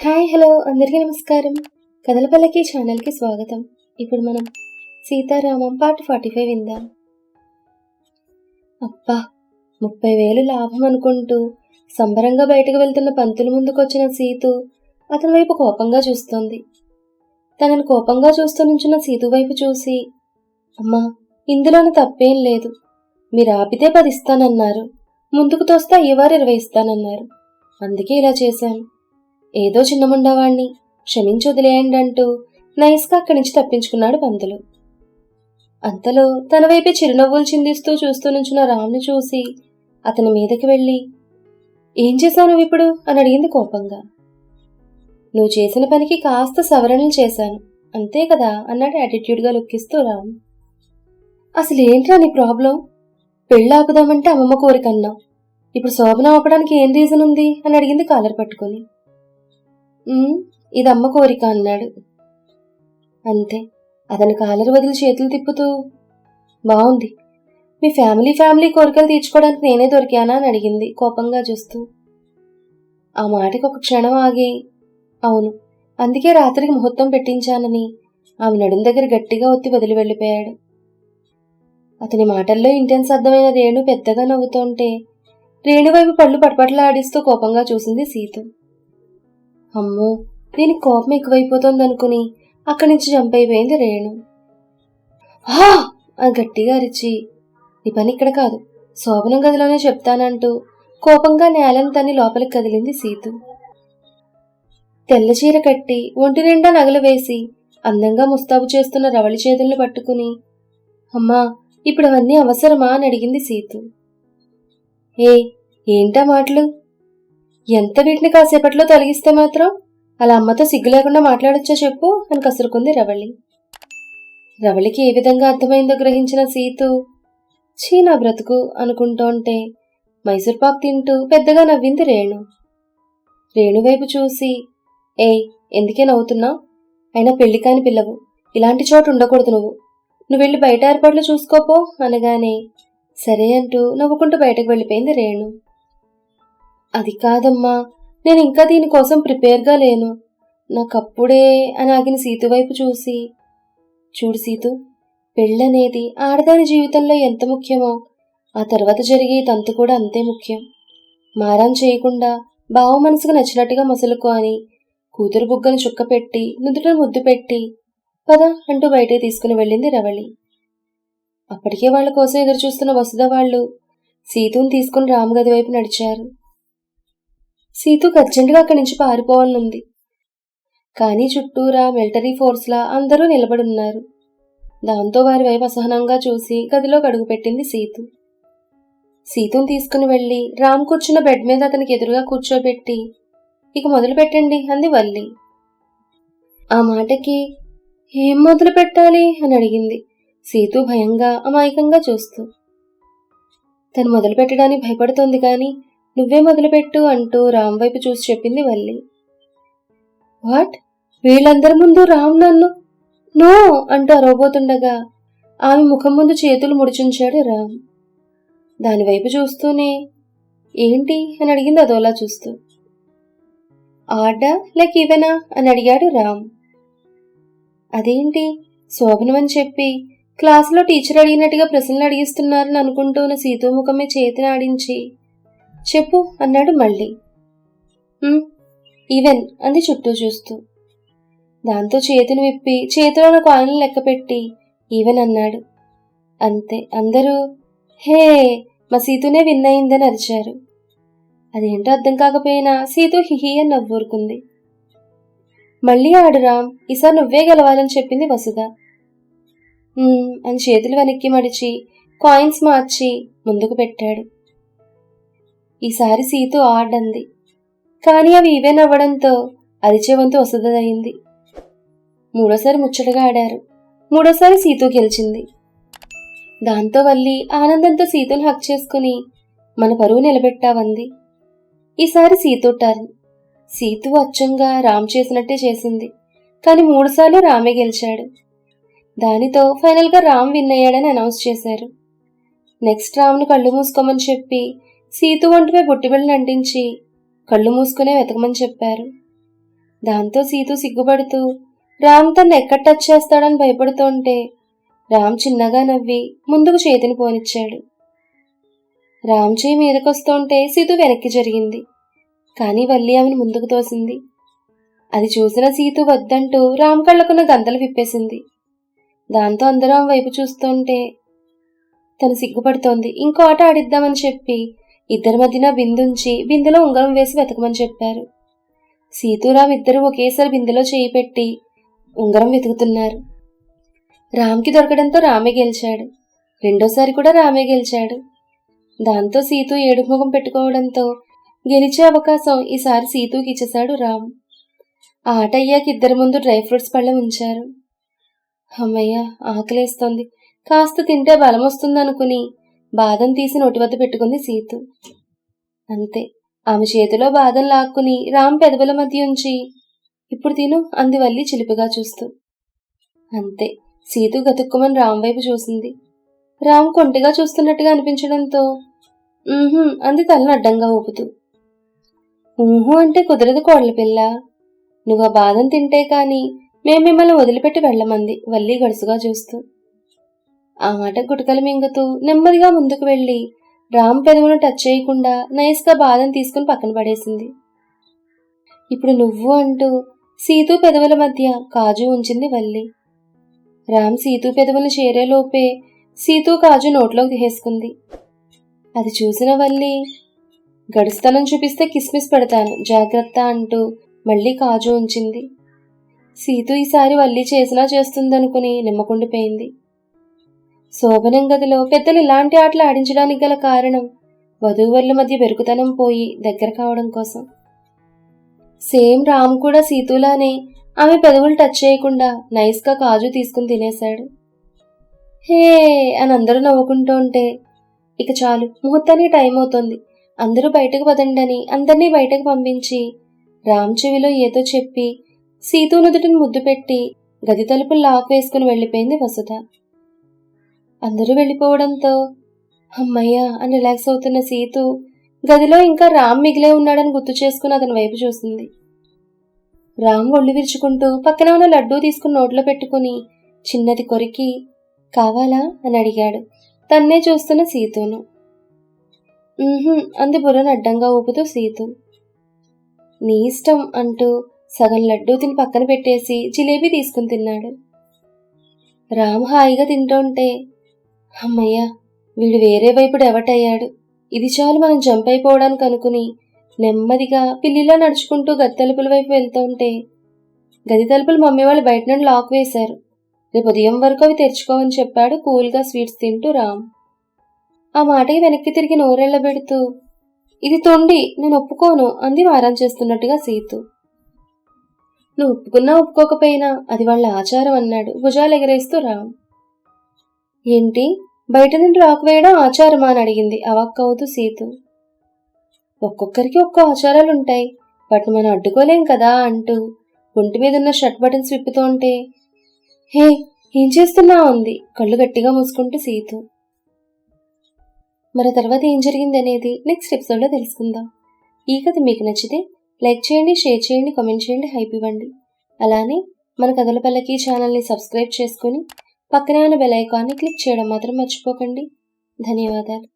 Hi hello అందరికీ నమస్కారం. కథలపల్లకి ఛానల్కి స్వాగతం. ఇప్పుడు మనం సీతారామం పార్ట్ ఫార్టీ ఫైవ్ విందాం. అబ్బా ముప్పై వేలు లాభం అనుకుంటూ సంబరంగా బయటకు వెళ్తున్న పంతుల ముందుకొచ్చిన సీతు అతని వైపు కోపంగా చూస్తోంది. తనను కోపంగా చూస్తూ నుంచున్న సీతు వైపు చూసి అమ్మా ఇందులోని తప్పేం లేదు. మీరు ఆపితే పది ఇస్తానన్నారు. ముందుకు తోస్తే అయ్యవారు ఇరవై ఇస్తానన్నారు. అందుకే ఇలా చేశాను. ఏదో చిన్నముండవాణ్ణి. క్షమించొదిలేయండి అంటూ నైస్గా అక్కడి నుంచి తప్పించుకున్నాడు పంతులు. అంతలో తన వైపే చిరునవ్వులు చిందిస్తూ చూస్తూ నుంచున్న రామ్ని చూసి అతని మీదకి వెళ్ళి ఏం చేశావు నువ్వు ఇప్పుడు? అని అడిగింది కోపంగా. నువ్వు చేసిన పనికి కాస్త సవరణలు చేశాను అంతే కదా? అన్నాడు యాటిట్యూడ్గా లుక్కిస్తూ రామ్. అసలు ఏంట్రా నీ ప్రాబ్లం? పెళ్ళి ఆపుదామంటే అమ్మమ్మ కోరికన్నావు. ఇప్పుడు శోభన ఆపడానికి ఏం రీజన్ ఉంది? అని అడిగింది కాలర్ పట్టుకొని. ఇది అమ్మ కోరిక అన్నాడు. అంతే అతని కాలర్ వదిలి చేతులు తిప్పుతూ బాగుంది మీ ఫ్యామిలీ ఫ్యామిలీ కోరికలు తీర్చుకోవడానికి నేనే దొరికానా అని అడిగింది కోపంగా చూస్తూ. ఆ మాటకి ఒక క్షణం ఆగి అవును అందుకే రాత్రికి ముహూర్తం పెట్టించానని ఆమె నడుం దగ్గర గట్టిగా ఒత్తి వదిలి వెళ్ళిపోయాడు. అతని మాటల్లో ఇంటెన్స్ అర్థమైన రేణు పెద్దగా నవ్వుతుంటే రేణువైపు పళ్ళు పటపటలాడిస్తూ కోపంగా చూసింది సీత. అమ్మో దీని కోపం ఎక్కువైపోతుంది అనుకుని అక్కడి నుంచి జంప్ అయిపోయింది రేణు. హా! అని గట్టిగా అరిచి నీ పని ఇక్కడ కాదు శోభనం గదిలోనే చెప్తానంటూ కోపంగా నేలను తన్ని లోపలికి కదిలింది సీతు. తెల్ల చీర కట్టి ఒంటి నిండా నగలు వేసి అందంగా ముస్తాబు చేస్తున్న రవళి చేతుల్ని పట్టుకుని అమ్మా ఇప్పుడు అవన్నీ అవసరమా? అని అడిగింది సీతు. ఏ ఏంటా మాటలు? ఎంత వీటిని కాసేపట్లో తొలగిస్తే మాత్రం? అలా అమ్మతో సిగ్గు లేకుండా మాట్లాడొచ్చో చెప్పు? అని కసురుకుంది రవళి. రవళికి ఏ విధంగా అర్థమైందో గ్రహించిన సీతు చీ నా బ్రతుకు అనుకుంటోంటే మైసూర్పాక్ తింటూ పెద్దగా నవ్వింది రేణు. రేణు వైపు చూసి ఏయ్ ఎందుకే నవ్వుతున్నావు? అయినా పెళ్ళి కాని పిల్లవు. ఇలాంటి చోటు ఉండకూడదు నువ్వు. నువ్వు వెళ్ళి బయట ఏర్పాట్లు చూసుకోపో అనగానే సరే అంటూ నవ్వుకుంటూ బయటకు వెళ్ళిపోయింది రేణు. అది కాదమ్మా నేను ఇంకా దీనికోసం ప్రిపేర్గా లేను. నాకప్పుడే అని ఆగిన సీతు వైపు చూసి చూడు సీతు పెళ్ళనేది ఆడదాని జీవితంలో ఎంత ముఖ్యమో ఆ తర్వాత జరిగే తంతు కూడా అంతే ముఖ్యం. మారం చేయకుండా బావ మనసుకు నచ్చినట్టుగా మసులుకో అని కూతురు బుగ్గను చుక్క పెట్టి నుదుట ముద్దు పెట్టి పద అంటూ బయటే తీసుకుని వెళ్ళింది రవళి. అప్పటికే వాళ్ళ కోసం ఎదురుచూస్తున్న వసుధ వాళ్ళు సీతుని తీసుకుని రామగది వైపు నడిచారు. సీతుకు అర్జెంటుగా అక్కడి నుంచి పారిపోవాలనుంది. కానీ చుట్టూరా మిలిటరీ ఫోర్స్లా అందరూ నిలబడున్నారు. దాంతో వారి వైపు అసహనంగా చూసి గదిలో అడుగుపెట్టింది సీతు. సీతుని తీసుకుని వెళ్ళి రామ్ కూర్చున్న బెడ్ మీద అతనికి ఎదురుగా కూర్చోబెట్టి ఇక మొదలు పెట్టండి అంది వల్లి. ఆ మాటకి ఏం మొదలు పెట్టాలి అని అడిగింది సీతు భయంగా అమాయకంగా చూస్తూ. తను మొదలు పెట్టడానికి భయపడుతోంది కానీ నువ్వే మొదలుపెట్టు అంటూ రామ్ వైపు చూసి చెప్పింది వల్లి. వాట్? వీళ్ళందరి ముందు రామ్ నన్ను? నో! అంటూ అరవబోతుండగా ఆమె ముఖం ముందు చేతులు ముడిచుంచాడు రామ్. దానివైపు చూస్తూనే ఏంటి? అని అడిగింది అదోలా చూస్తూ. ఆడా? లైక్ ఇవెనా? అని అడిగాడు రామ్. అదేంటి? శోభనం అని చెప్పి క్లాసులో టీచర్ అడిగినట్టుగా ప్రశ్నలు అడిగిస్తున్నారని అనుకుంటూన్న సీతూ ముఖమే చేతిని ఆడించి చెప్పు అన్నాడు మళ్ళీ. ఈవెన్ అంది చుట్టూ చూస్తూ. దాంతో చేతిని విప్పి చేతిలో ఉన్న కాయిన్లు లెక్క పెట్టి ఈవెన్ అన్నాడు. అంతే అందరూ హే మా సీతునే విన్ అయిందని అరిచారు. అదేంటో అర్థం కాకపోయినా సీతు హిహి అని నవ్వూరుకుంది. మళ్ళీ ఆడు రామ్ ఈసారి నువ్వే గెలవాలని చెప్పింది వసుధ. అని చేతులు వెనక్కి మడిచి కాయిన్స్ మార్చి ముందుకు పెట్టాడు. ఈసారి సీతు ఆడంది. కానీ అవి ఈవెన్ అవ్వడంతో అరిచే వంతు మూడోసారి ముచ్చటగా ఆడారు. మూడోసారి సీతు గెలిచింది. దాంతో వల్లి ఆనందంతో సీతను హక్ చేసుకుని మన పరువు నిలబెట్టావంది. ఈసారి సీతు టర్న్. సీతు అచ్చంగా రామ్ చేసినట్టే చేసింది. కానీ మూడుసార్లు రామే గెలిచాడు. దానితో ఫైనల్గా రామ్ విన్ అయ్యాడని అనౌన్స్ చేశారు. నెక్స్ట్ రామ్ను కళ్ళు మూసుకోమని చెప్పి సీతు ఒంటిపై బొట్టిబిళ్ళని అంటించి కళ్ళు మూసుకునే వెతకమని చెప్పారు. దాంతో సీతు సిగ్గుపడుతూ రామ్ తను ఎక్కడ టచ్ చేస్తాడని భయపడుతుంటే రామ్ చిన్నగా నవ్వి ముందుకు చేతిని పోనిచ్చాడు. రామ్ చేయి మీదకొస్తుంటే సీతు వెనక్కి జరిగింది. కానీ వల్లి ఆమెను ముందుకు తోసింది. అది చూసిన సీతు వద్దంటూ రామ్ కళ్ళకున్న గంతలు విప్పేసింది. దాంతో అందరూ ఆమె వైపు చూస్తుంటే తను సిగ్గుపడుతోంది. ఇంకో ఆట ఆడిద్దామని చెప్పి ఇద్దరి మధ్యన బిందుంచి బిందెలో ఉంగరం వేసి వెతకమని చెప్పారు. సీతురామ్ ఇద్దరు ఒకేసారి బిందెలో చేయి పెట్టి ఉంగరం వెతుకుతున్నారు. రామ్కి దొరకడంతో రామే గెలిచాడు. రెండోసారి కూడా రామే గెలిచాడు. దాంతో సీతు ఏడుముఖం ముఖం పెట్టుకోవడంతో గెలిచే అవకాశం ఈసారి సీతుకి ఇచ్చేశాడు రామ్. ఆట అయ్యాక ఇద్దరి ముందు డ్రై ఫ్రూట్స్ పళ్ళెం ఉంచారు. అమ్మయ్య ఆకలేస్తోంది. కాస్త తింటే బలం వస్తుందనుకుని బాదం తీసి నోటి వద్ద పెట్టుకుంది సీతు. అంతే. ఆమె చేతిలో బాదం లాక్కుని రామ్ పెదవుల మధ్య ఉంచి ఇప్పుడు తిను అంది వల్లి చిలిపిగా చూస్తూ. అంతే. సీతు గతుక్కుమని రామ్ వైపు చూసింది. రామ్ కొంటిగా చూస్తున్నట్టుగా అనిపించడంతో అంది తలను అడ్డంగా ఊపుతూ. ఊహు అంటే కుదరదు కోడల పిల్ల. నువ్వు ఆ బాదం తింటే కాని మేం మిమ్మల్ని వదిలిపెట్టి వెళ్ళమంది వల్లి గడుసుగా చూస్తూ. ఆ మాట గుటకలు మింగుతూ నెమ్మదిగా ముందుకు వెళ్ళి రామ్ పెదవును టచ్ చేయకుండా నైస్గా బాధను తీసుకుని పక్కన పడేసింది. ఇప్పుడు నువ్వు అంటూ సీతూ పెదవుల మధ్య కాజు ఉంచింది వల్లి. రామ్ సీతూ పెదవులు చేరేలోపే సీతూ కాజు నోట్లోకి తీసేసుకుంది అది చూసిన వల్లి గడుస్తనం చూపిస్తే కిస్మిస్ పెడతాను జాగ్రత్త అంటూ మళ్ళీ కాజు ఉంచింది. సీతూ ఈసారి వల్లి చేసినా చేస్తుందనుకుని నిమ్మకుండిపోయింది. శోభనం గదిలో పెద్దలు ఇలాంటి ఆటలు ఆడించడానికి గల కారణం వధూవరుల మధ్య బెరుకుతనం పోయి దగ్గర కావడం కోసం. సేమ్ రామ్ కూడా సీతులానే ఆమె పెదవులు టచ్ చేయకుండా నైస్గా కాజు తీసుకుని తినేశాడు. హే అని అందరూ నవ్వుకుంటూ ఉంటే ఇక చాలు ముహూర్తానికి టైం అవుతుంది. అందరూ బయటకు పదండని అందరినీ బయటకు పంపించి రామ్ చెవిలో ఏదో చెప్పి సీతూ నుదుటిని ముద్దు పెట్టి గది తలుపులు లాక్ వేసుకుని వెళ్ళిపోయింది వసుధ. అందరూ వెళ్ళిపోవడంతో అమ్మయ్య అని రిలాక్స్ అవుతున్న సీతు గదిలో ఇంకా రామ్ మిగిలే ఉన్నాడని గుర్తు చేసుకుని అతని వైపు చూసింది. రామ్ ఒళ్ళు విరుచుకుంటూ పక్కన ఉన్న లడ్డూ తీసుకుని నోట్లో పెట్టుకుని చిన్నది కొరికి కావాలా? అని అడిగాడు. తన్నే చూస్తున్న సీతును. అంది బుర్రను అడ్డంగా ఊపుతూ సీతు. నీ ఇష్టం అంటూ సగం లడ్డూ తిని పక్కన పెట్టేసి జిలేబీ తీసుకుని తిన్నాడు. రామ్ హాయిగా తింటుంటే అమ్మయ్య వీడు వేరే వైపు డెవటయ్యాడు ఇది చాలు మనం జంప్ అయిపోవడానికి అనుకుని నెమ్మదిగా పిల్లిలా నడుచుకుంటూ గది తలుపుల వైపు వెళ్తుంటే గది తలుపులు మమ్మీ వాళ్ళు బయట నుండి లాక్ వేశారు. రేపు ఉదయం వరకు అవి తెరుచుకోవని చెప్పాడు కూల్గా స్వీట్స్ తింటూ రామ్. ఆ మాటకి వెనక్కి తిరిగి నోరెళ్ళబెడుతూ ఇది తొండి నేను ఒప్పుకోను అంది వారం చేస్తున్నట్టుగా సీతు. నువ్వు ఒప్పుకున్నా ఒప్పుకోకపోయినా అది వాళ్ళ ఆచారం అన్నాడు భుజాలు ఎగరేస్తూ రామ్. ఏంటి? బయట నుండి రాకు వేయడం ఆచారమా అని అడిగింది అవాక్కవుతూ సీతు. ఒక్కొక్కరికి ఒక్కో ఆచారాలు ఉంటాయి వాటిని మనం అడ్డుకోలేం కదా అంటూ ఒంటి మీద ఉన్న షర్ట్ బటన్స్ విప్పుతూ ఉంటే హే ఏం చేస్తున్నా ఉంది కళ్ళు గట్టిగా మూసుకుంటూ సీతు. మరి తర్వాత ఏం జరిగింది అనేది నెక్స్ట్ ఎపిసోడ్లో తెలుసుకుందాం. ఈ కథ మీకు నచ్చితే లైక్ చేయండి షేర్ చేయండి కామెంట్ చేయండి హైప్ ఇవ్వండి. అలానే మన కథల పల్లకి ఛానల్ని సబ్స్క్రైబ్ చేసుకుని పక్కనే ఉన్న బెల్ ఐకాన్ని క్లిక్ చేయడం మాత్రం మర్చిపోకండి. ధన్యవాదాలు.